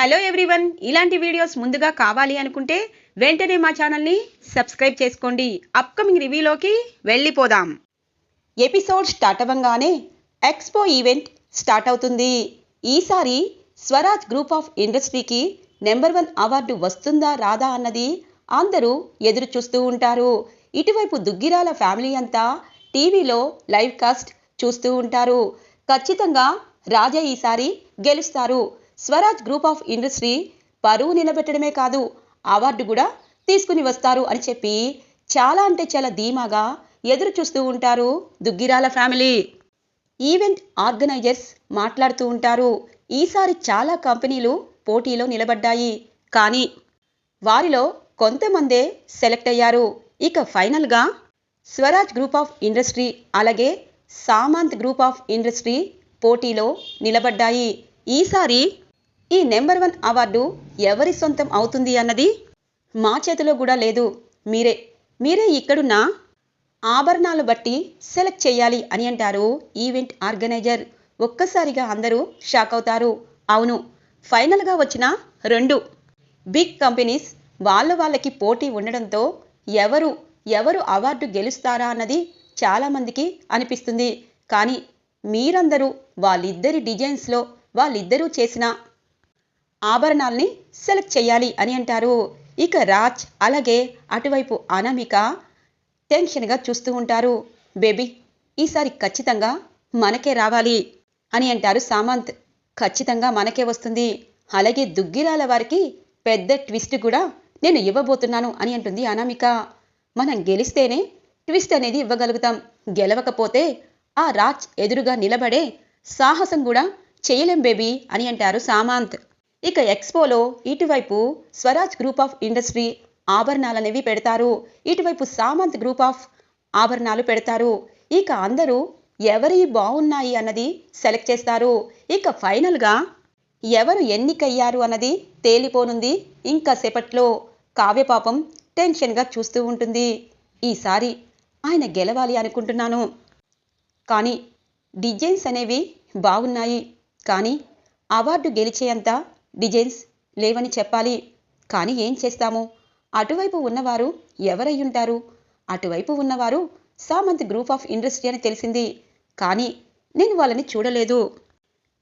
Hello everyone ఇలాంటి videos ముందుగా కావాలి అనుకుంటే వెంటనే మా ఛానల్ని సబ్స్క్రైబ్ చేసుకోండి. అప్కమింగ్ రివ్యూలోకి వెళ్ళిపోదాం. ఎపిసోడ్ స్టార్ట్ అవ్వగానే ఎక్స్పో ఈవెంట్ స్టార్ట్ అవుతుంది. ఈసారి స్వరాజ్ గ్రూప్ ఆఫ్ ఇండస్ట్రీకి నెంబర్ వన్ అవార్డు వస్తుందా రాదా అన్నది అందరూ ఎదురు చూస్తూ ఉంటారు. ఇటువైపు దుగ్గిరాల ఫ్యామిలీ అంతా టీవీలో లైవ్ కాస్ట్ చూస్తూ ఉంటారు. ఖచ్చితంగా రాజా ఈసారి గెలుస్తారు. స్వరాజ్ గ్రూప్ ఆఫ్ ఇండస్ట్రీ పరువు నిలబెట్టడమే కాదు అవార్డు కూడా తీసుకుని వస్తారు అని చెప్పి చాలా అంటే చాలా ధీమాగా ఎదురు చూస్తూ ఉంటారు దుగ్గిరాల ఫ్యామిలీ. ఈవెంట్ ఆర్గనైజర్స్ మాట్లాడుతూ ఉంటారు ఈసారి చాలా కంపెనీలు పోటీలో నిలబడ్డాయి. కానీ వారిలో కొంతమందే సెలెక్ట్ అయ్యారు. ఇక ఫైనల్గా స్వరాజ్ గ్రూప్ ఆఫ్ ఇండస్ట్రీ అలాగే సామంత్ గ్రూప్ ఆఫ్ ఇండస్ట్రీ పోటీలో నిలబడ్డాయి. ఈసారి ఈ నెంబర్ వన్ అవార్డు ఎవరి సొంతం అవుతుంది అన్నది? మా చేతిలో కూడా లేదు. మీరే. మీరే ఇక్కడున్న ఆభరణాలు బట్టి సెలెక్ట్ చేయాలి అని అంటారు ఈవెంట్ ఆర్గనైజర్. ఒక్కసారిగా అందరూ షాక్ అవుతారు. అవును ఫైనల్గా వచ్చిన రెండు బిగ్ కంపెనీస్ వాళ్ళ వాళ్ళకి పోటీ ఉండడంతో ఎవరు ఎవరు అవార్డు గెలుస్తారా అన్నది చాలామందికి అనిపిస్తుంది. కానీ మీరందరూ వాళ్ళిద్దరి డిజైన్స్లో వాళ్ళిద్దరూ చేసిన ఆభరణాల్ని సెలెక్ట్ చేయాలి అని అంటారు. ఇక రాజ్ అలాగే అటువైపు అనామిక టెన్షన్గా చూస్తూ ఉంటారు. బేబీ ఈసారి ఖచ్చితంగా మనకే రావాలి అని అంటారు సామంత్. ఖచ్చితంగా మనకే వస్తుంది. అలాగే దుగ్గిరాల వారికి పెద్ద ట్విస్ట్ కూడా నేను ఇవ్వబోతున్నాను అని అంటుంది అనామిక. మనం గెలిస్తేనే ట్విస్ట్ అనేది ఇవ్వగలుగుతాం. గెలవకపోతే ఆ రాజ్ ఎదురుగా నిలబడే సాహసం కూడా చేయలేం బేబీ అని అంటారు సామంత్. ఇక ఎక్స్పోలో ఇటువైపు స్వరాజ్ గ్రూప్ ఆఫ్ ఇండస్ట్రీ ఆభరణాలనేవి పెడతారు. ఇటువైపు సామంత్ గ్రూప్ ఆఫ్ ఆభరణాలు పెడతారు. ఇక అందరూ ఎవరి బాగున్నాయి అన్నది సెలెక్ట్ చేస్తారు. ఇక ఫైనల్గా ఎవరు ఎన్నికయ్యారు అన్నది తేలిపోనుంది ఇంకా సేపట్లో. కావ్యపాపం టెన్షన్గా చూస్తూ ఉంటుంది. ఈసారి ఆయన గెలవాలి అనుకుంటున్నాను. కానీ డిజైన్స్ అనేవి బాగున్నాయి కానీ అవార్డు గెలిచేంత డిజైన్స్ లేవని చెప్పాలి. కానీ ఏం చేస్తాము? అటువైపు ఉన్నవారు ఎవరయ్యుంటారు? అటువైపు ఉన్నవారు సామంత్ గ్రూప్ ఆఫ్ ఇండస్ట్రీ అని తెలిసింది. కానీ నేను వాళ్ళని చూడలేదు.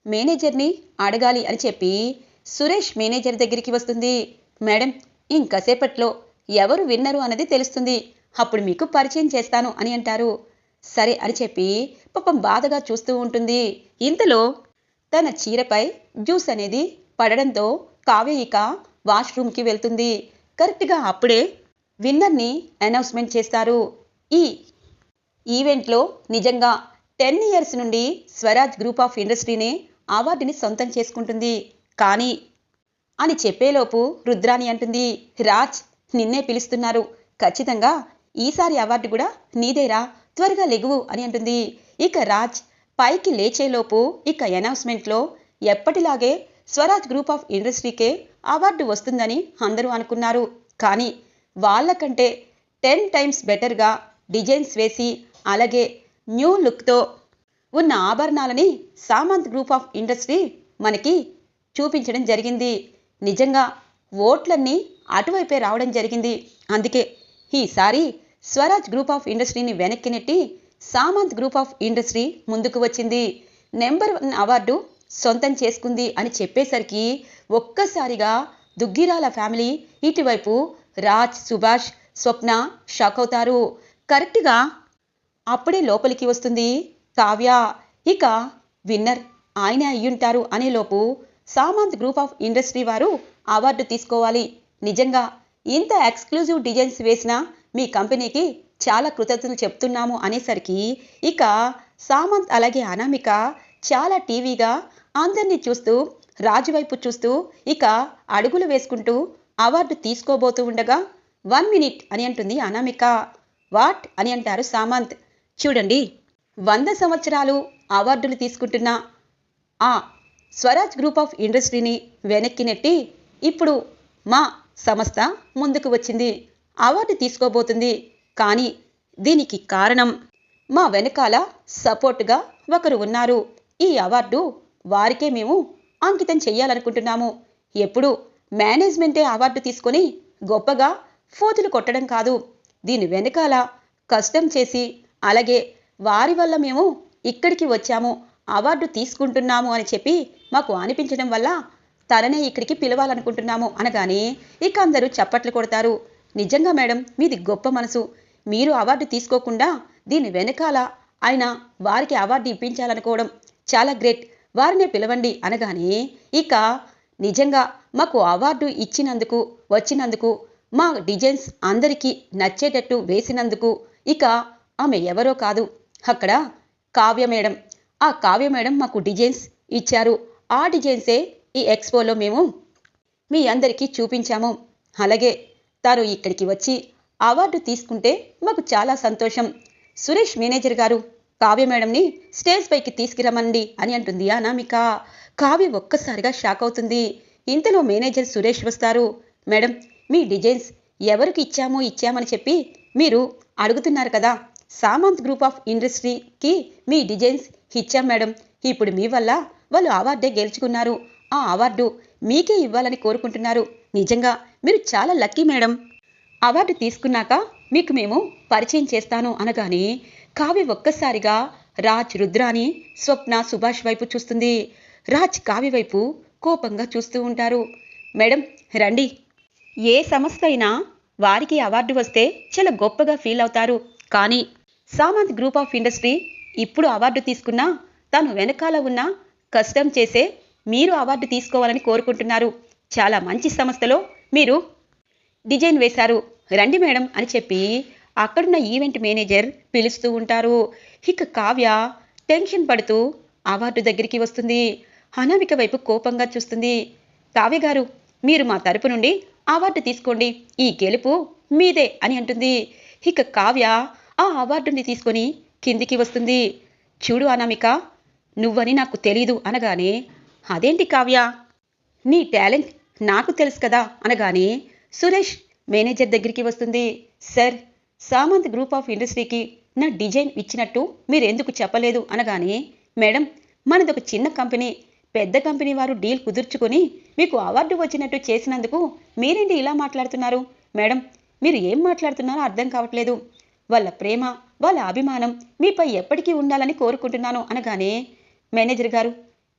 మేనేజర్ని అడగాలి అని చెప్పి సురేష్ మేనేజర్ దగ్గరికి వస్తుంది. మేడం ఇంకసేపట్లో ఎవరు విన్నరు అన్నది తెలుస్తుంది. అప్పుడు మీకు పరిచయం చేస్తాను అని అంటారు. సరే అని చెప్పి పాపం బాధగా చూస్తూ ఉంటుంది. ఇంతలో తన చీరపై జ్యూస్ అనేది పడడంతో కావ్య ఇక వాష్రూమ్కి వెళ్తుంది. కరెక్ట్గా అప్పుడే విన్నర్ని అనౌన్స్మెంట్ చేస్తారు. ఈ ఈవెంట్లో నిజంగా టెన్ ఇయర్స్ నుండి స్వరాజ్ గ్రూప్ ఆఫ్ ఇండస్ట్రీనే అవార్డుని సొంతం చేసుకుంటుంది. కానీ అని చెప్పేలోపు రుద్రాని అంటుంది రాజ్ నిన్నే పిలుస్తున్నారు. ఖచ్చితంగా ఈసారి అవార్డు కూడా నీదేరా త్వరగా లెగువు అని అంటుంది. ఇక రాజ్ పైకి లేచేలోపు ఇక అనౌన్స్మెంట్లో ఎప్పటిలాగే స్వరాజ్ గ్రూప్ ఆఫ్ ఇండస్ట్రీకే అవార్డు వస్తుందని అందరూ అనుకున్నారు. కానీ వాళ్ళకంటే టెన్ టైమ్స్ బెటర్గా డిజైన్స్ వేసి అలాగే న్యూ లుక్తో ఉన్న ఆభరణాలని సామంత్ గ్రూప్ ఆఫ్ ఇండస్ట్రీ మనకి చూపించడం జరిగింది. నిజంగా ఓట్లన్నీ అటువైపే రావడం జరిగింది. అందుకే ఈసారి స్వరాజ్ గ్రూప్ ఆఫ్ ఇండస్ట్రీని వెనక్కి నెట్టి సామంత్ గ్రూప్ ఆఫ్ ఇండస్ట్రీ ముందుకు వచ్చింది. నెంబర్ వన్ అవార్డు సొంతం చేసుకుంది అని చెప్పేసరికి ఒక్కసారిగా దుగ్గిరాల ఫ్యామిలీ ఇటువైపు రాజ్ సుభాష్ స్వప్న షాక్ అవుతారు. కరెక్ట్గా అప్పుడే లోపలికి వస్తుంది కావ్య. ఇక విన్నర్ ఆయనే అయ్యుంటారు అనేలోపు సామంత్ గ్రూప్ ఆఫ్ ఇండస్ట్రీ వారు అవార్డు తీసుకోవాలి. నిజంగా ఇంత ఎక్స్క్లూజివ్ డిజైన్స్ వేసిన మీ కంపెనీకి చాలా కృతజ్ఞతలు చెప్తున్నాము అనేసరికి ఇక సామంత్ అలాగే అనామిక చాలా టీవీగా అందరినీ చూస్తూ రాజువైపు చూస్తూ ఇక అడుగులు వేసుకుంటూ అవార్డు తీసుకోబోతూ ఉండగా వన్ మినిట్ అని అంటుంది అనామిక. వాట్ అని అంటారు సామంత్. చూడండి వంద సంవత్సరాలు అవార్డులు తీసుకుంటున్న ఆ స్వరాజ్ గ్రూప్ ఆఫ్ ఇండస్ట్రీని వెనక్కి నెట్టి ఇప్పుడు మా సంస్థ ముందుకు వచ్చింది. అవార్డు తీసుకోబోతుంది. కానీ దీనికి కారణం మా వెనకాల సపోర్ట్గా ఒకరు ఉన్నారు. ఈ అవార్డు వారికే మేము అంకితం చెయ్యాలనుకుంటున్నాము. ఎప్పుడు మేనేజ్మెంటే అవార్డు తీసుకొని గొప్పగా ఫోతులు కొట్టడం కాదు. దీని వెనకాల కష్టం చేసి అలాగే వారి వల్ల మేము ఇక్కడికి వచ్చాము అవార్డు తీసుకుంటున్నాము అని చెప్పి మాకు అనిపించడం వల్ల తననే ఇక్కడికి పిలవాలనుకుంటున్నాము అనగానే ఇక అందరూ చప్పట్లు కొడతారు. నిజంగా మేడం మీది గొప్ప మనసు. మీరు అవార్డు తీసుకోకుండా దీని వెనకాల ఆయన వారికి అవార్డు ఇప్పించాలనుకోవడం చాలా గ్రేట్. వారిని పిలవండి అనగానే ఇక నిజంగా మాకు అవార్డు ఇచ్చినందుకు వచ్చినందుకు మా డిజైన్స్ అందరికీ నచ్చేటట్టు వేసినందుకు ఇక ఆమె ఎవరో కాదు. అక్కడ కావ్య మేడం. ఆ కావ్య మేడం మాకు డిజైన్స్ ఇచ్చారు. ఆ డిజైన్సే ఈ ఎక్స్పోలో మేము మీ అందరికీ చూపించాము. అలాగే తాను ఇక్కడికి వచ్చి అవార్డు తీసుకుంటే మాకు చాలా సంతోషం. సురేష్ మేనేజర్ గారు కావ్య మేడంని స్టేజ్ పైకి తీసుకురమండి అని అంటుంది అనామిక. కావ్య ఒక్కసారిగా షాక్ అవుతుంది. ఇంతలో మేనేజర్ సురేష్ వస్తారు. మేడం మీ డిజైన్స్ ఎవరికి ఇచ్చామో ఇచ్చామని చెప్పి మీరు అడుగుతున్నారు కదా. సామంత్ గ్రూప్ ఆఫ్ ఇండస్ట్రీకి మీ డిజైన్స్ ఇచ్చాం మేడం. ఇప్పుడు మీ వల్ల వాళ్ళు అవార్డే గెలుచుకున్నారు. ఆ అవార్డు మీకే ఇవ్వాలని కోరుకుంటున్నారు. నిజంగా మీరు చాలా లక్కీ మేడం. అవార్డు తీసుకున్నాక మీకు మేము పరిచయం చేస్తాను అనగానే కావ్య ఒక్కసారిగా రాజ్ రుద్రాని స్వప్న సుభాష్ వైపు చూస్తుంది. రాజ్ కావ్య వైపు కోపంగా చూస్తూ ఉంటారు. మేడం రండి. ఏ సంస్థ అయినా వారికి అవార్డు వస్తే చాలా గొప్పగా ఫీల్ అవుతారు. కానీ సామంత్ గ్రూప్ ఆఫ్ ఇండస్ట్రీ ఇప్పుడు అవార్డు తీసుకున్నా తను వెనకాల ఉన్న కష్టం చేసే మీరు అవార్డు తీసుకోవాలని కోరుకుంటున్నారు. చాలా మంచి సంస్థలో మీరు డిజైన్ వేశారు. రండి మేడం అని చెప్పి అక్కడున్న ఈవెంట్ మేనేజర్ పిలుస్తూ ఉంటారు. ఇక కావ్య టెన్షన్ పడుతూ అవార్డు దగ్గరికి వస్తుంది. అనామిక వైపు కోపంగా చూస్తుంది. కావ్య గారు మీరు మా తరపు నుండి అవార్డు తీసుకోండి. ఈ గెలుపు మీదే అని అంటుంది. ఇక కావ్య ఆ అవార్డుని తీసుకొని కిందికి వస్తుంది. చూడు అనామిక నువ్వని నాకు తెలీదు అనగానే అదేంటి కావ్య? నీ టాలెంట్ నాకు తెలుసు కదా అనగానే సురేష్ మేనేజర్ దగ్గరికి వస్తుంది. సార్ సామంత్ గ్రూప్ ఆఫ్ ఇండస్ట్రీకి నా డిజైన్ ఇచ్చినట్టు మీరు ఎందుకు చెప్పలేదు అనగానే మేడం మనది ఒక చిన్న కంపెనీ పెద్ద కంపెనీ వారు డీల్ కుదుర్చుకొని మీకు అవార్డు వచ్చినట్టు చేసినందుకు మీరేంటి ఇలా మాట్లాడుతున్నారు? మేడం మీరు ఏం మాట్లాడుతున్నారో అర్థం కావట్లేదు. వాళ్ళ ప్రేమ వాళ్ళ అభిమానం మీపై ఎప్పటికీ ఉండాలని కోరుకుంటున్నాను అనగానే మేనేజర్ గారు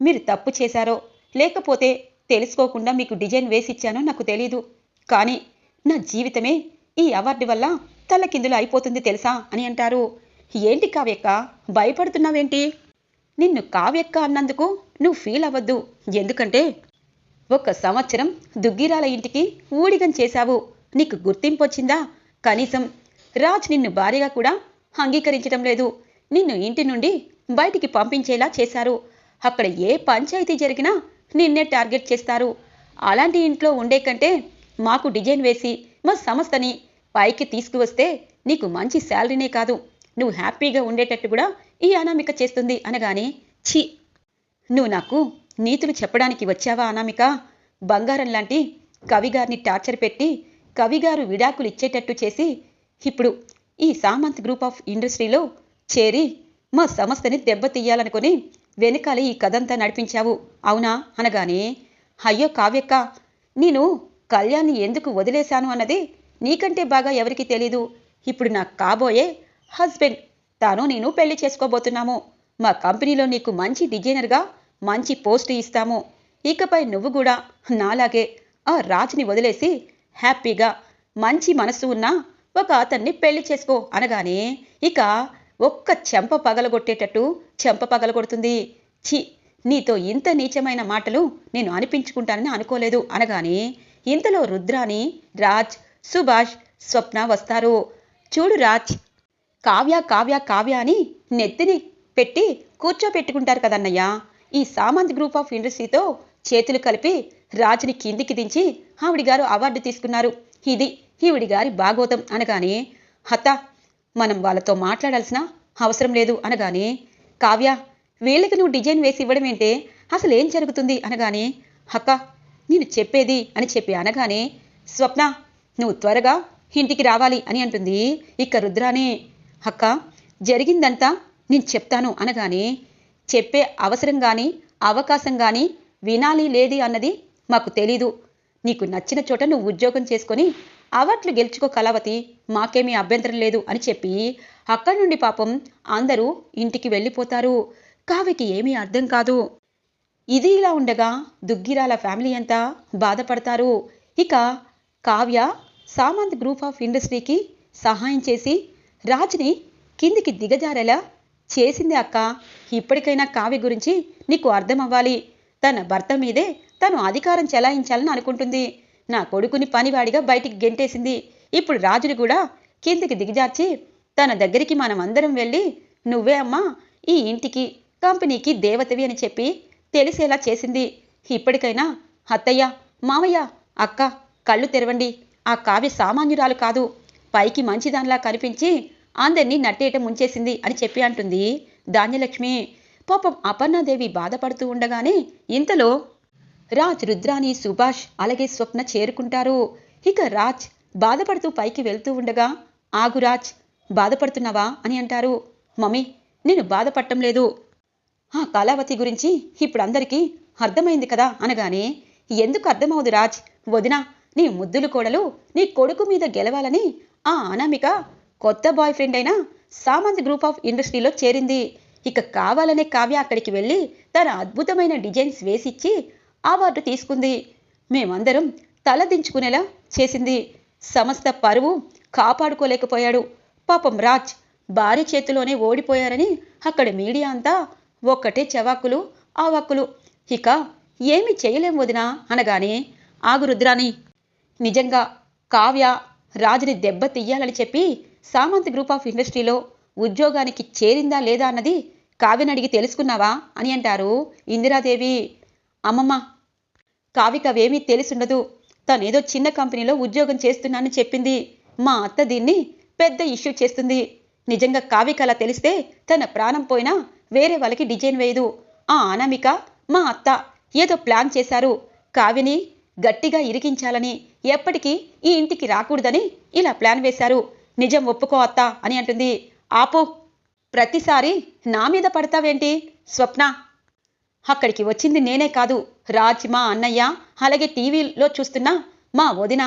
మీరు తప్పు చేశారో లేకపోతే తెలుసుకోకుండా మీకు డిజైన్ వేసిచ్చానో నాకు తెలీదు. కానీ నా జీవితమే ఈ అవార్డు వల్ల తల్లకిందులు అయిపోతుంది తెలుసా అని అంటారు. ఏంటి కావ్యక్క? భయపడుతున్నావేంటి? నిన్ను కావ్యక్క అన్నందుకు నువ్వు ఫీల్ అవ్వద్దు. ఎందుకంటే ఒక సంవత్సరం దుగ్గిరాల ఇంటికి ఊడిగం చేశావు. నీకు గుర్తింపు వచ్చిందా కనీసం రాజ్ నిన్ను భార్యగా కూడా అంగీకరించడం లేదు. నిన్ను ఇంటి నుండి బయటికి పంపించేలా చేశారు. అక్కడ ఏ పంచాయతీ జరిగినా నిన్నే టార్గెట్ చేస్తారు. అలాంటి ఇంట్లో ఉండే కంటే మాకు డిజైన్ వేసి మా సంస్థని పైకి తీసుకువస్తే నీకు మంచి శాలరీనే కాదు. నువ్వు హ్యాపీగా ఉండేటట్టు కూడా ఈ అనామిక చేస్తుంది అనగానే ఛీ! నువ్వు నాకు నీతులు చెప్పడానికి వచ్చావా అనామిక? బంగారం లాంటి కవిగారిని టార్చర్ పెట్టి కవిగారు విడాకులు ఇచ్చేటట్టు చేసి ఇప్పుడు ఈ సామంత్ గ్రూప్ ఆఫ్ ఇండస్ట్రీలో చేరి మా సంస్థని దెబ్బతీయాలనుకుని వెనకాల ఈ కథంతా నడిపించావు. అవునా? అనగానే అయ్యో కావ్యక్క నేను కళ్యాణ్ని ఎందుకు వదిలేశాను అన్నది నీకంటే బాగా ఎవరికి తెలీదు? ఇప్పుడు నాకు కాబోయే హస్బెండ్. తాను నేను పెళ్ళి చేసుకోబోతున్నాము. మా కంపెనీలో నీకు మంచి డిజైనర్గా మంచి పోస్ట్ ఇస్తాము. ఇకపై నువ్వు కూడా నాలాగే ఆ రాజుని వదిలేసి హ్యాపీగా మంచి మనసు ఉన్న ఒక అతన్ని పెళ్ళి చేసుకో అనగానే ఇక ఒక్క చెంప పగలగొట్టేటట్టు చెంప పగలగొడుతుంది. ఛీ! నీతో ఇంత నీచమైన మాటలు నేను అనిపించుకుంటానని అనుకోలేదు అనగానే ఇంతలో రుద్రాని రాజ్ సుభాష్ స్వప్న వస్తారు. చూడు రాజ్ కావ్య కావ్య కావ్య అని నెత్తిని పెట్టి కూర్చోపెట్టుకుంటారు కదన్నయ్య. ఈ సామంత్ గ్రూప్ ఆఫ్ ఇండస్ట్రీతో చేతులు కలిపి రాజుని కిందికి దించి ఆవిడి గారు అవార్డు తీసుకున్నారు. ఇది ఈవిడి గారి భాగవతం అనగానే హత మనం వాళ్ళతో మాట్లాడాల్సిన అవసరం లేదు అనగానే కావ్య వీళ్ళకి నువ్వు డిజైన్ వేసి ఇవ్వడం ఏంటే? అసలు ఏం జరుగుతుంది? అనగానే అక్క నేను చెప్పేది అని చెప్పి అనగానే స్వప్న నువ్వు త్వరగా ఇంటికి రావాలి అని అంటుంది. ఇక రుద్రానే అక్క జరిగిందంతా నేను చెప్తాను అనగానే చెప్పే అవసరం కానీ అవకాశం కానీ వినాలి లేది అన్నది మాకు తెలీదు. నీకు నచ్చిన చోట నువ్వు ఉద్యోగం చేసుకొని అవట్లు గెలుచుకో కళావతి మాకేమీ అభ్యంతరం లేదు అని చెప్పి అక్కడి నుండి పాపం అందరూ ఇంటికి వెళ్ళిపోతారు. కావికి ఏమీ అర్థం కాదు. ఇది ఇలా ఉండగా దుగ్గిరాల ఫ్యామిలీ అంతా బాధపడతారు. ఇక కావ్య సామంత్ గ్రూప్ ఆఫ్ ఇండస్ట్రీకి సహాయం చేసి రాజ్ని కిందికి దిగజారేలా చేసింది అక్క. ఇప్పటికైనా కావ్య గురించి నీకు అర్థం అవ్వాలి తన భర్త మీదే తను అధికారం చెలాయించాలని అనుకుంటుంది. నా కొడుకుని పనివాడిగా బయటికి గెంటేసింది. ఇప్పుడు రాజుని కూడా కిందికి దిగజార్చి తన దగ్గరికి మనం అందరం వెళ్ళి నువ్వే అమ్మా ఈ ఇంటికి కంపెనీకి దేవతవి అని చెప్పి తెలిసేలా చేసింది. ఇప్పటికైనా అత్తయ్య మామయ్య అక్క కళ్ళు తెరవండి. ఆ కావ్య సామాన్యురాలు కాదు. పైకి మంచిదానిలా కనిపించి అందరినీ నట్టేట ముంచేసింది అని చెప్పి అంటుంది ధాన్యలక్ష్మి. పాపం అపర్ణాదేవి బాధపడుతూ ఉండగానే ఇంతలో రాజ్ రుద్రాని సుభాష్ అలాగే స్వప్న చేరుకుంటారు. ఇక రాజ్ బాధపడుతూ పైకి వెళ్తూ ఉండగా ఆగు రాజ్ బాధపడుతున్నావా? అని అంటారు. మమ్మీ నేను బాధపడటం లేదు. ఆ కళావతి గురించి ఇప్పుడు అందరికీ అర్థమైంది కదా? అనగానే ఎందుకు అర్థమవుదు రాజ్? వదినా నీ ముద్దులు కోడలు నీ కొడుకు మీద గెలవాలని ఆ అనామిక కొత్త బాయ్ ఫ్రెండ్ అయిన సామంత్ గ్రూప్ ఆఫ్ ఇండస్ట్రీలో చేరింది. ఇక కావాలనే కావ్య అక్కడికి వెళ్ళి తన అద్భుతమైన డిజైన్స్ వేసిచ్చి అవార్డు తీసుకుంది. మేమందరం తలదించుకునేలా చేసింది. సమస్త పరువు కాపాడుకోలేకపోయాడు. పాపం రాజ్ భార్య చేతిలోనే ఓడిపోయారని అక్కడ మీడియా అంతా ఒక్కటే చవాకులు ఆవాక్కులు. ఇక ఏమి చేయలేం వదినా అనగానే ఆగు రుద్రాని నిజంగా కావ్య రాజుని దెబ్బ తీయాలని చెప్పి సామంత్ గ్రూప్ ఆఫ్ ఇండస్ట్రీలో ఉద్యోగానికి చేరిందా లేదా అన్నది కావ్యని అడిగి తెలుసుకున్నావా అని అంటారు ఇందిరాదేవి. అమ్మమ్మ కావికవేమీ అవేమీ తనేదో చిన్న కంపెనీలో ఉద్యోగం చేస్తున్నానని చెప్పింది. మా అత్త దీన్ని పెద్ద ఇష్యూ చేస్తుంది. నిజంగా కావిక అలా తెలిస్తే తన ప్రాణం పోయినా వేరే వాళ్ళకి డిజైన్ వేయదు. ఆ అనామిక మా అత్త ఏదో ప్లాన్ చేశారు. కావ్యని గట్టిగా ఇరికించాలని ఎప్పటికీ ఈ ఇంటికి రాకూడదని ఇలా ప్లాన్ వేశారు. నిజం ఒప్పుకో అత్త అని అంటుంది. ఆపు. ప్రతిసారి నా మీద పడతావేంటి? స్వప్న. అక్కడికి వచ్చింది నేనే కాదు. రాజ్ మా అన్నయ్య అలాగే టీవీలో చూస్తున్న మా వదిన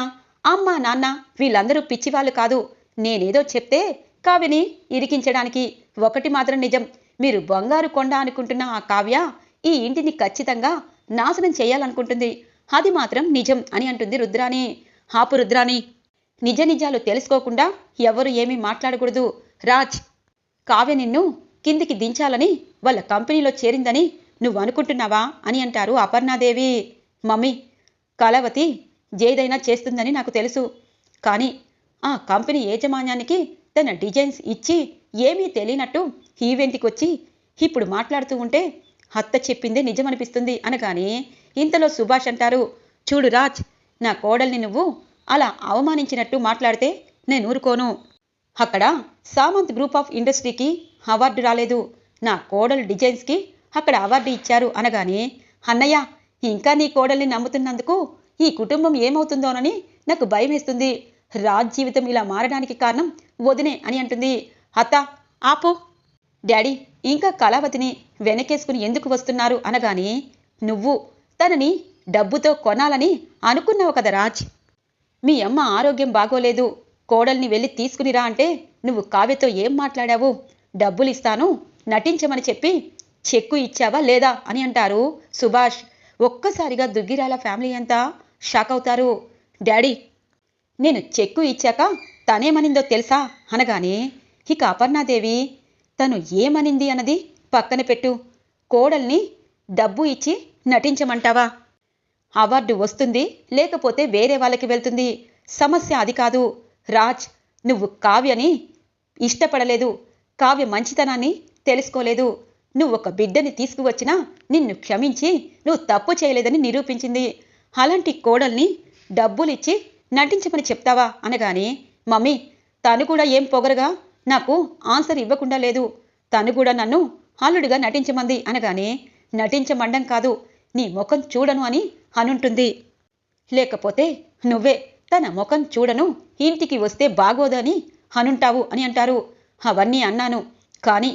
అమ్మ నాన్న వీళ్ళందరూ పిచ్చివాళ్ళు కాదు. నేనేదో చెప్తే కావ్యని ఇరికించడానికి ఒకటి మాత్రం నిజం. మీరు బంగారు కొండ అనుకుంటున్న ఆ కావ్య ఈ ఇంటిని ఖచ్చితంగా నాశనం చేయాలనుకుంటుంది. అది మాత్రం నిజం అని అంటుంది రుద్రాణి. హాపు రుద్రాణి నిజ నిజాలు తెలుసుకోకుండా ఎవరు ఏమీ మాట్లాడకూడదు. రాజ్ కావ్య నిన్ను కిందికి దించాలని వాళ్ళ కంపెనీలో చేరిందని నువ్వు అనుకుంటున్నావా అని అంటారు అపర్ణాదేవి. మమ్మీ కళావతి జేదైనా చేస్తుందని నాకు తెలుసు. కానీ ఆ కంపెనీ యాజమాన్యానికి తన డిజైన్స్ ఇచ్చి ఏమీ తెలియనట్టు ఈవెంట్కి వచ్చి ఇప్పుడు మాట్లాడుతూ ఉంటే అత్త చెప్పిందే నిజమనిపిస్తుంది అనగానే ఇంతలో సుభాష్ అంటారు చూడు రాజ్ నా కోడల్ని నువ్వు అలా అవమానించినట్టు మాట్లాడితే నేను ఊరుకోను. అక్కడ సామంత్ గ్రూప్ ఆఫ్ ఇండస్ట్రీకి అవార్డు రాలేదు. నా కోడలు డిజైన్స్కి అక్కడ అవార్డు ఇచ్చారు అనగానే అన్నయ్య ఇంకా నీ కోడల్ని నమ్ముతున్నందుకు ఈ కుటుంబం ఏమవుతుందోనని నాకు భయమేస్తుంది. రాజ్ జీవితం ఇలా మారడానికి కారణం వదినే అని అంటుంది. అత్త ఆపు. డాడీ ఇంకా కళావతిని వెనకేసుకుని ఎందుకు వస్తున్నారు? అనగానే నువ్వు తనని డబ్బుతో కొనాలని అనుకున్నావు కదా రాజ్. మీ అమ్మ ఆరోగ్యం బాగోలేదు. కోడల్ని వెళ్ళి తీసుకునిరా అంటే నువ్వు కావ్యతో ఏం మాట్లాడావు? డబ్బులు ఇస్తాను నటించమని చెప్పి చెక్కు ఇచ్చావా లేదా అని అంటారు సుభాష్. ఒక్కసారిగా దుగ్గిరాల ఫ్యామిలీ అంతా షాక్ అవుతారు. డాడీ నేను చెక్కు ఇచ్చాక తనేమనిందో తెలుసా అనగానే ఇక అపర్ణాదేవి తను ఏమనింది అన్నది పక్కన పెట్టు. కోడల్ని డబ్బు ఇచ్చి నటించమంటావా? అవార్డు వస్తుంది లేకపోతే వేరే వాళ్ళకి వెళ్తుంది. సమస్య అది కాదు. రాజ్ నువ్వు కావ్యని ఇష్టపడలేదు. కావ్య మంచితనాన్ని తెలుసుకోలేదు. నువ్వు ఒక బిడ్డని తీసుకువచ్చినా నిన్ను క్షమించి నువ్వు తప్పు చేయలేదని నిరూపించింది. అలాంటి కోడల్ని డబ్బులిచ్చి నటించమని చెప్తావా? అనగానే మమ్మీ తను కూడా ఏం పొగరగా? నాకు ఆన్సర్ ఇవ్వకుండా లేదు. తను కూడా నన్ను అల్లుడిగా నటించమంది. అనగానే నటించమండం కాదు. నీ ముఖం చూడను అని అనుంటుంది. లేకపోతే నువ్వే తన ముఖం చూడను ఇంటికి వస్తే బాగోదని అనుంటావు అని అంటారు. అవన్నీ అన్నాను. కానీ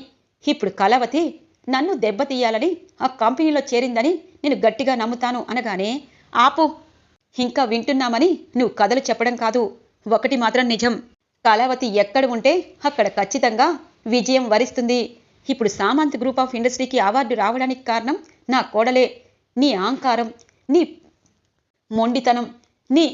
ఇప్పుడు కలవతి నన్ను దెబ్బతీయాలని ఆ కంపెనీలో చేరిందని నేను గట్టిగా నమ్ముతాను అనగానే ఆపు ఇంకా వింటున్నామని నువ్వు కథలు చెప్పడం కాదు. ఒకటి మాత్రం నిజం. కళావతి ఎక్కడ ఉంటే అక్కడ ఖచ్చితంగా విజయం వరిస్తుంది. ఇప్పుడు సామంత్ గ్రూప్ ఆఫ్ ఇండస్ట్రీకి అవార్డు రావడానికి కారణం నా కోడలే. నీ అహంకారం నీ మొండితనం నీ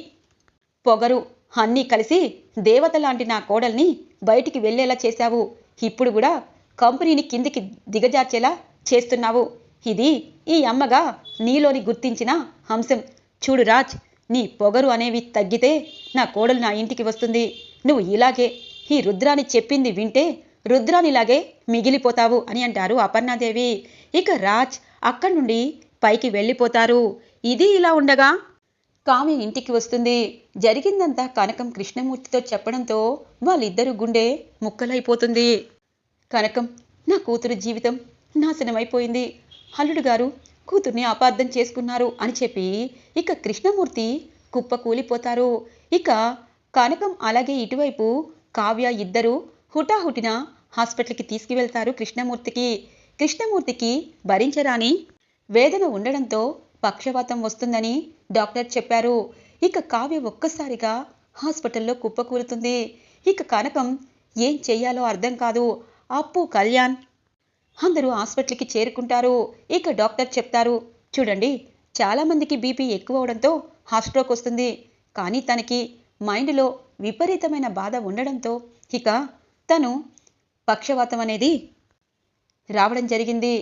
పొగరు అన్నీ కలిసి దేవత లాంటి నా కోడల్ని బయటికి వెళ్ళేలా చేశావు. ఇప్పుడు కూడా కంపెనీని కిందికి దిగజార్చేలా చేస్తున్నావు. ఇది ఈ అమ్మగా నీలోని గుర్తించిన అంశం. చూడు రాజ్ నీ పొగరు అనేవి తగ్గితే నా కోడలు నా ఇంటికి వస్తుంది. నువ్వు ఇలాగే ఈ రుద్రాని చెప్పింది వింటే రుద్రానిలాగే మిగిలిపోతావు అని అంటారు అపర్ణాదేవి. ఇక రాజ్ అక్కడి నుండి పైకి వెళ్ళిపోతారు. ఇది ఇలా ఉండగా కావ్య ఇంటికి వస్తుంది. జరిగిందంతా కనకం కృష్ణమూర్తితో చెప్పడంతో వాళ్ళిద్దరు గుండె ముక్కలైపోతుంది. కనకం నా కూతురు జీవితం నాశనమైపోయింది. అల్లుడు గారు కూతుర్ని అపార్థం చేసుకున్నారు అని చెప్పి ఇక కృష్ణమూర్తి కుప్ప కూలిపోతారు ఇక కనకం అలాగే ఇటువైపు కావ్య ఇద్దరు హుటాహుటిన హాస్పిటల్కి తీసుకువెళ్తారు కృష్ణమూర్తికి. కృష్ణమూర్తికి భరించరాని వేదన ఉండడంతో పక్షవాతం వస్తుందని డాక్టర్ చెప్పారు. ఇక కావ్య ఒక్కసారిగా హాస్పిటల్లో కుప్పకూలుతుంది. ఇక కనకం ఏం చెయ్యాలో అర్థం కాదు. అప్పు కళ్యాణ్ అందరూ హాస్పిటల్కి చేరుకుంటారు. ఇక డాక్టర్ చెప్తారు చూడండి చాలామందికి బీపీ ఎక్కువ అవడంతో హార్ట్ స్ట్రోక్ వస్తుంది. కానీ తనకి మైండ్లో విపరీతమైన బాధ ఉండడంతో ఇక తను పక్షవాతం అనేది రావడం జరిగింది.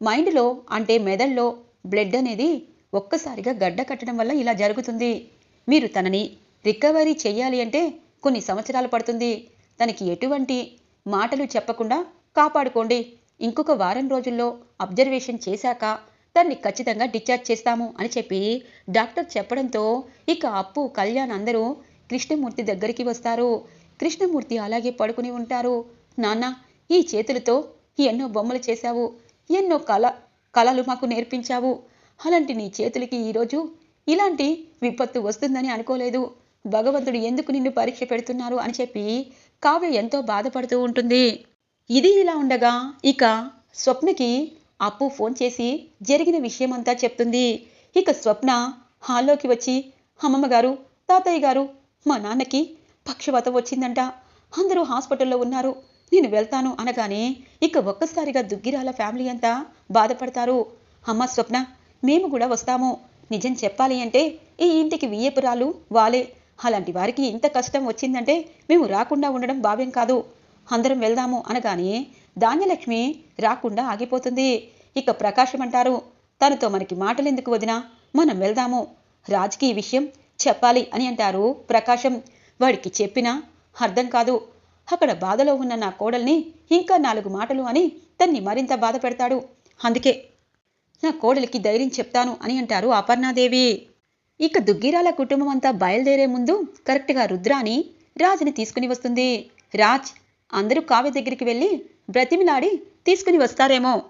మైండ్లో అంటే మెదడులో బ్లడ్ అనేది ఒక్కసారిగా గడ్డ కట్టడం వల్ల ఇలా జరుగుతుంది. మీరు తనని రికవరీ చేయాలి అంటే కొన్ని సంవత్సరాలు పడుతుంది. తనకి ఎటువంటి మాటలు చెప్పకుండా కాపాడుకోండి. ఇంకొక వారం రోజుల్లో అబ్జర్వేషన్ చేశాక తన్ని ఖచ్చితంగా డిశ్చార్జ్ చేస్తాము అని చెప్పి డాక్టర్ చెప్పడంతో ఇక అప్పు కళ్యాణ్ అందరూ కృష్ణమూర్తి దగ్గరికి వస్తారు. కృష్ణమూర్తి అలాగే పడుకుని ఉంటారు. నాన్న ఈ చేతులతో ఎన్నో బొమ్మలు చేశావు. ఎన్నో కళ కళలు మాకు నేర్పించావు. అలాంటి నీ చేతులకి ఈరోజు ఇలాంటి విపత్తు వస్తుందని అనుకోలేదు. భగవంతుడు ఎందుకు నిన్ను పరీక్ష పెడుతున్నారు అని చెప్పి కావ్య ఎంతో బాధపడుతూ ఉంటుంది. ఇది ఇలా ఉండగా ఇక స్వప్నకి అప్పు ఫోన్ చేసి జరిగిన విషయమంతా చెప్తుంది. ఇక స్వప్న హాల్లోకి వచ్చి అమ్మమ్మ గారు తాతయ్య గారు మా నాన్నకి పక్షవాతం వచ్చిందంట. అందరూ హాస్పిటల్లో ఉన్నారు. నేను వెళ్తాను అనగానే ఇక ఒక్కసారిగా దుగ్గిరాల ఫ్యామిలీ అంతా బాధపడతారు. అమ్మ స్వప్న మేము కూడా వస్తాము. నిజం చెప్పాలి అంటే ఈ ఇంటికి వియ్యపురాలు వాలే. అలాంటి వారికి ఇంత కష్టం వచ్చిందంటే మేము రాకుండా ఉండడం భావ్యం కాదు. అందరం వెళ్దాము అనగానే ధాన్యలక్ష్మి రాకుండా ఆగిపోతుంది. ఇక ప్రకాశం అంటారు తనతో మనకి మాటలెందుకు వదినా? మనం వెళ్దాము. రాజ్కి ఈ విషయం చెప్పాలి అని అంటారు ప్రకాశం. వాడికి చెప్పినా అర్థం కాదు. అక్కడ బాధలో ఉన్న నా కోడల్ని ఇంకా నాలుగు మాటలు అని తన్ని మరింత బాధ పెడతాడు. అందుకే నా కోడలికి ధైర్యం చెప్తాను అని అంటారు అపర్ణాదేవి. ఇక దుగ్గిరాల కుటుంబం అంతా బయలుదేరే ముందు కరెక్ట్గా రుద్రాని రాజుని తీసుకుని వస్తుంది. రాజ్ అందరూ కావ్య దగ్గరికి వెళ్ళి బ్రతిమిలాడి తీసుకుని వస్తారేమో.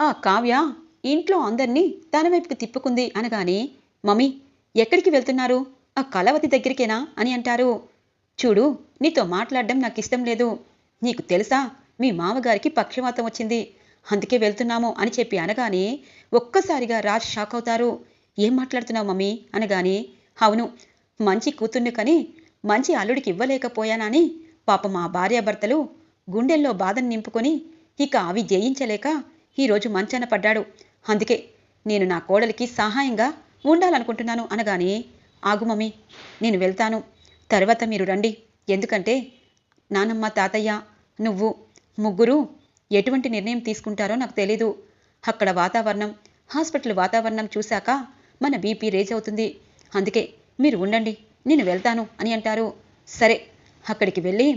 ఆ కావ్య ఇంట్లో అందరినీ తన వైపుకి తిప్పుకుంది అనగానే మమ్మీ ఎక్కడికి వెళ్తున్నారు? ఆ కలవతి దగ్గరికేనా? అని అంటారు. చూడు నీతో మాట్లాడడం నాకు ఇష్టం లేదు. నీకు తెలుసా మీ మామగారికి పక్షవాతం వచ్చింది. అందుకే వెళ్తున్నాము అని చెప్పి అనగానే ఒక్కసారిగా రాజ్ షాక్ అవుతారు. ఏం మాట్లాడుతున్నావు మమ్మీ? అనగానే అవును మంచి కూతుర్ని కని మంచి అల్లుడికి ఇవ్వలేకపోయానని పాప మా భార్యాభర్తలు గుండెల్లో బాధను నింపుకొని ఇక అవి జయించలేక ఈరోజు మంచాన పడ్డాడు. అందుకే నేను నా కోడలికి సహాయంగా ఉండాలనుకుంటున్నాను. అనగానే ఆగు మమ్మీ నేను వెళ్తాను. తర్వాత మీరు రండి. ఎందుకంటే నానమ్మ తాతయ్య నువ్వు ముగ్గురు ఎటువంటి నిర్ణయం తీసుకుంటారో నాకు తెలీదు. అక్కడ వాతావరణం హాస్పిటల్ వాతావరణం చూశాక మన బీపీ రేజ్ అవుతుంది. అందుకే మీరు ఉండండి. నేను వెళ్తాను అని అంటారు. సరే అక్కడికి వెళ్ళి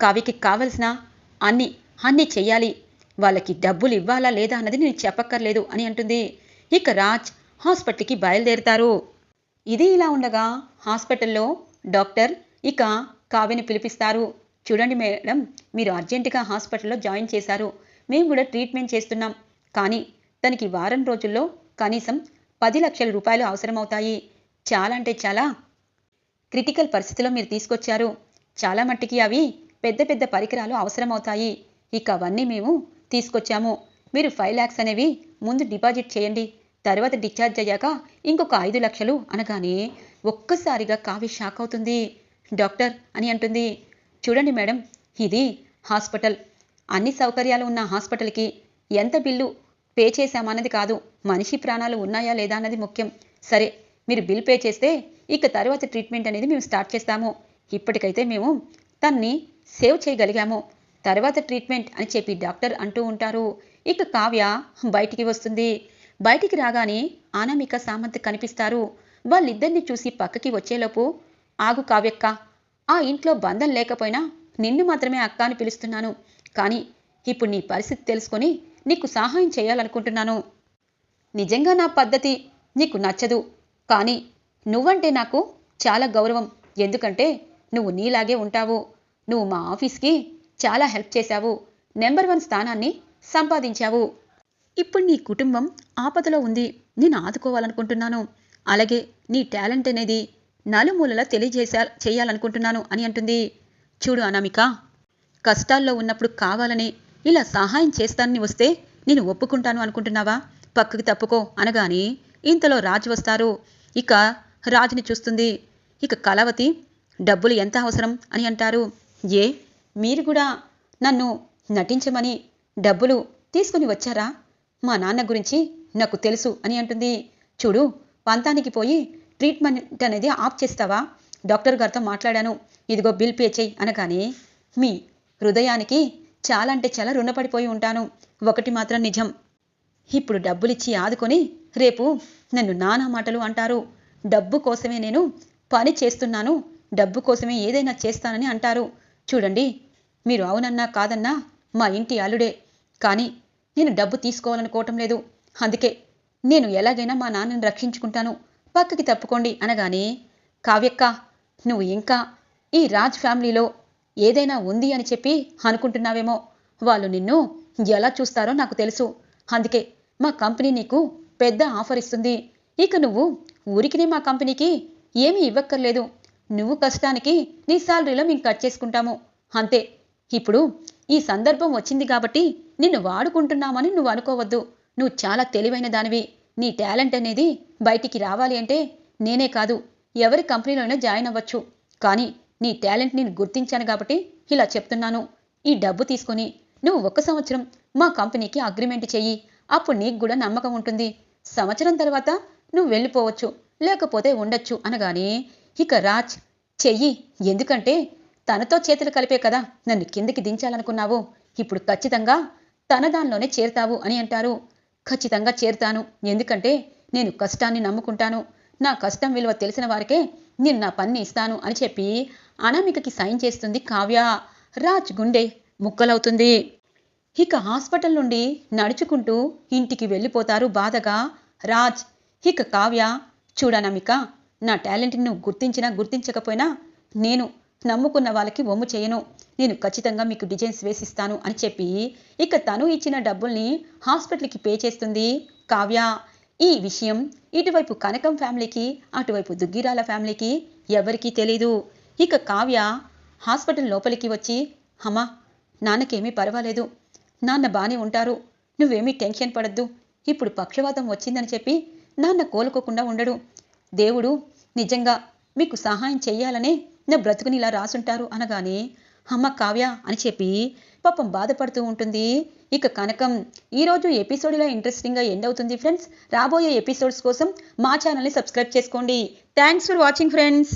కావికి కావలసిన అన్ని అన్నీ చెయ్యాలి. వాళ్ళకి డబ్బులు ఇవ్వాలా లేదా అన్నది నేను చెప్పక్కర్లేదు అని అంటుంది. ఇక రాజ్ హాస్పిటల్కి బయలుదేరుతారు. ఇది ఇలా ఉండగా హాస్పిటల్లో డాక్టర్ ఇక కావ్యని పిలిపిస్తారు. చూడండి మేడం మీరు అర్జెంటుగా హాస్పిటల్లో జాయిన్ చేశారు. మేము కూడా ట్రీట్మెంట్ చేస్తున్నాం. కానీ తనకి వారం రోజుల్లో కనీసం పది లక్షల రూపాయలు అవసరమవుతాయి. చాలా అంటే చాలా క్రిటికల్ పరిస్థితిలో మీరు తీసుకొచ్చారు. చాలా మట్టికి అవి పెద్ద పెద్ద పరికరాలు అవసరమవుతాయి. ఇక అవన్నీ మేము తీసుకొచ్చాము. మీరు ఫైవ్ ల్యాక్స్ అనేవి ముందు డిపాజిట్ చేయండి. తర్వాత డిశ్చార్జ్ అయ్యాక ఇంకొక ఐదు లక్షలు అనగానే ఒక్కసారిగా కావ్య షాక్ అవుతుంది. డాక్టర్ అని అంటుంది. చూడండి మేడం ఇది హాస్పిటల్. అన్ని సౌకర్యాలు ఉన్న హాస్పిటల్కి ఎంత బిల్లు పే చేశామన్నది కాదు. మనిషి ప్రాణాలు ఉన్నాయా లేదా అన్నది ముఖ్యం. సరే మీరు బిల్ పే చేస్తే ఇక తర్వాత ట్రీట్మెంట్ అనేది మేము స్టార్ట్ చేస్తాము. ఇప్పటికైతే మేము తన్ని సేవ్ చేయగలిగాము. తర్వాత ట్రీట్మెంట్ అని చెప్పి డాక్టర్ అంటూ ఉంటారు. ఇక కావ్య బయటికి వస్తుంది. బయటికి రాగానే అనామిక సామంత్ కనిపిస్తారు. వాళ్ళిద్దరిని చూసి పక్కకి వచ్చేలోపు ఆగు కావ్యక్క ఆ ఇంట్లో బంధం లేకపోయినా నిన్ను మాత్రమే అక్క అని పిలుస్తున్నాను. కానీ ఇప్పుడు నీ పరిస్థితి తెలుసుకొని నీకు సహాయం చేయాలనుకుంటున్నాను. నిజంగా నా పద్ధతి నీకు నచ్చదు. కానీ నువ్వంటే నాకు చాలా గౌరవం. ఎందుకంటే నువ్వు నీలాగే ఉంటావు. నువ్వు మా ఆఫీస్కి చాలా హెల్ప్ చేశావు. నెంబర్ వన్ స్థానాన్ని సంపాదించావు. ఇప్పుడు నీ కుటుంబం ఆపదలో ఉంది. నేను ఆదుకోవాలనుకుంటున్నాను. అలాగే నీ టాలెంట్ అనేది నలుమూలలా తెలియజేసా చేయాలనుకుంటున్నాను అని అంటుంది. చూడు అనామిక కష్టాల్లో ఉన్నప్పుడు కావాలని ఇలా సహాయం చేస్తానని వస్తే నేను ఒప్పుకుంటాను అనుకుంటున్నావా? పక్కకి తప్పుకో అనగాని ఇంతలో రాజు వస్తారు. ఇక రాజుని చూస్తుంది. ఇక కలవతి డబ్బులు ఎంత అవసరం అని అంటారు. ఏ మీరు కూడా నన్ను నటించమని డబ్బులు తీసుకుని వచ్చారా? మా నాన్న గురించి నాకు తెలుసు అని అంటుంది. చూడు పంతానికి పోయి ట్రీట్మెంట్ అనేది ఆఫ్ చేస్తావా? డాక్టర్ గారితో మాట్లాడాను. ఇదిగో బిల్ పే చేయి అనగానే మీ హృదయానికి చాలా అంటే చాలా రుణపడిపోయి ఉంటాను. ఒకటి మాత్రం నిజం. ఇప్పుడు డబ్బులిచ్చి ఆదుకొని రేపు నన్ను నానా మాటలు అంటారు. డబ్బు కోసమే నేను పని చేస్తున్నాను. డబ్బు కోసమే ఏదైనా చేస్తానని అంటారు. చూడండి మీరు అవునన్నా కాదన్నా మా ఇంటి అల్లుడే. కానీ నేను డబ్బు తీసుకోవాలనుకోవటం లేదు. అందుకే నేను ఎలాగైనా మా నాన్నని రక్షించుకుంటాను. పక్కకి తప్పుకోండి అనగానే కావ్యక్క నువ్వు ఇంకా ఈ రాజ్ ఫ్యామిలీలో ఏదైనా ఉంది అని చెప్పి అనుకుంటున్నావేమో. వాళ్ళు నిన్ను ఎలా చూస్తారో నాకు తెలుసు. అందుకే మా కంపెనీ నీకు పెద్ద ఆఫర్ ఇస్తుంది. ఇక నువ్వు ఊరికినే మా కంపెనీకి ఏమీ ఇవ్వక్కర్లేదు. నువ్వు కష్టానికి నీ శాలరీలో మేము కట్ చేసుకుంటాము. అంతే. ఇప్పుడు ఈ సందర్భం వచ్చింది కాబట్టి నిన్ను వాడుకుంటున్నామని నువ్వు అనుకోవద్దు. నువ్వు చాలా తెలివైన దానివి. నీ టాలెంట్ అనేది బయటికి రావాలి అంటే నేనే కాదు ఎవరి కంపెనీలోనే జాయిన్ అవ్వచ్చు. కానీ నీ టాలెంట్ నేను గుర్తించాను కాబట్టి ఇలా చెప్తున్నాను. ఈ డబ్బు తీసుకొని నువ్వు ఒక సంవత్సరం మా కంపెనీకి అగ్రిమెంట్ చెయ్యి. అప్పుడు నీకు కూడా నమ్మకం ఉంటుంది. సంవత్సరం తర్వాత నువ్వు వెళ్ళిపోవచ్చు లేకపోతే ఉండొచ్చు అనగానే ఇక రాజ్ చెయ్యి. ఎందుకంటే తనతో చేతులు కలిపే కదా నన్ను కిందకి దించాలనుకున్నావు. ఇప్పుడు ఖచ్చితంగా తన దానిలోనే చేరుతావు అని అంటారు. ఖచ్చితంగా చేరుతాను. ఎందుకంటే నేను కష్టాన్ని నమ్ముకుంటాను. నా కష్టం విలువ తెలిసిన వారికే నేను నా పన్ని ఇస్తాను అని చెప్పి అనామికకి సైన్ చేస్తుంది కావ్య. రాజ్ గుండె ముక్కలవుతుంది. ఇక హాస్పిటల్ నుండి నడుచుకుంటూ ఇంటికి వెళ్ళిపోతారు బాధగా రాజ్. ఇక కావ్య చూడనమిక నా టాలెంట్ని నువ్వు గుర్తించినా గుర్తించకపోయినా నేను నమ్ముకున్న వాళ్ళకి ఒమ్ము చేయను. నేను ఖచ్చితంగా మీకు డిజైన్స్ వేసిస్తాను అని చెప్పి ఇక తను ఇచ్చిన డబ్బుల్ని హాస్పిటల్కి పే చేస్తుంది. కావ్య ఈ విషయం ఇటువైపు కనకం ఫ్యామిలీకి అటువైపు దుగ్గిరాల ఫ్యామిలీకి ఎవరికీ తెలీదు. ఇక కావ్య హాస్పిటల్ లోపలికి వచ్చి అమ్మా నాన్నకేమీ పర్వాలేదు. నాన్న బానే ఉంటారు. నువ్వేమీ టెన్షన్ పడద్దు. ఇప్పుడు పక్షవాతం వచ్చిందని చెప్పి నాన్న కోలుకోకుండా ఉండడు. దేవుడు నిజంగా మీకు సహాయం చెయ్యాలనే నా బ్రతుకుని ఇలా రాసుంటారు అనగానే అమ్మ కావ్య అని చెప్పి పాపం బాధపడుతూ ఉంటుంది. ఇక కనకం ఈరోజు ఎపిసోడ్ ఇలా ఇంట్రెస్టింగ్గా ఎండ్ అవుతుంది ఫ్రెండ్స్ రాబోయే ఎపిసోడ్స్ కోసం మా ఛానల్ని సబ్స్క్రైబ్ చేసుకోండి. Thanks for watching friends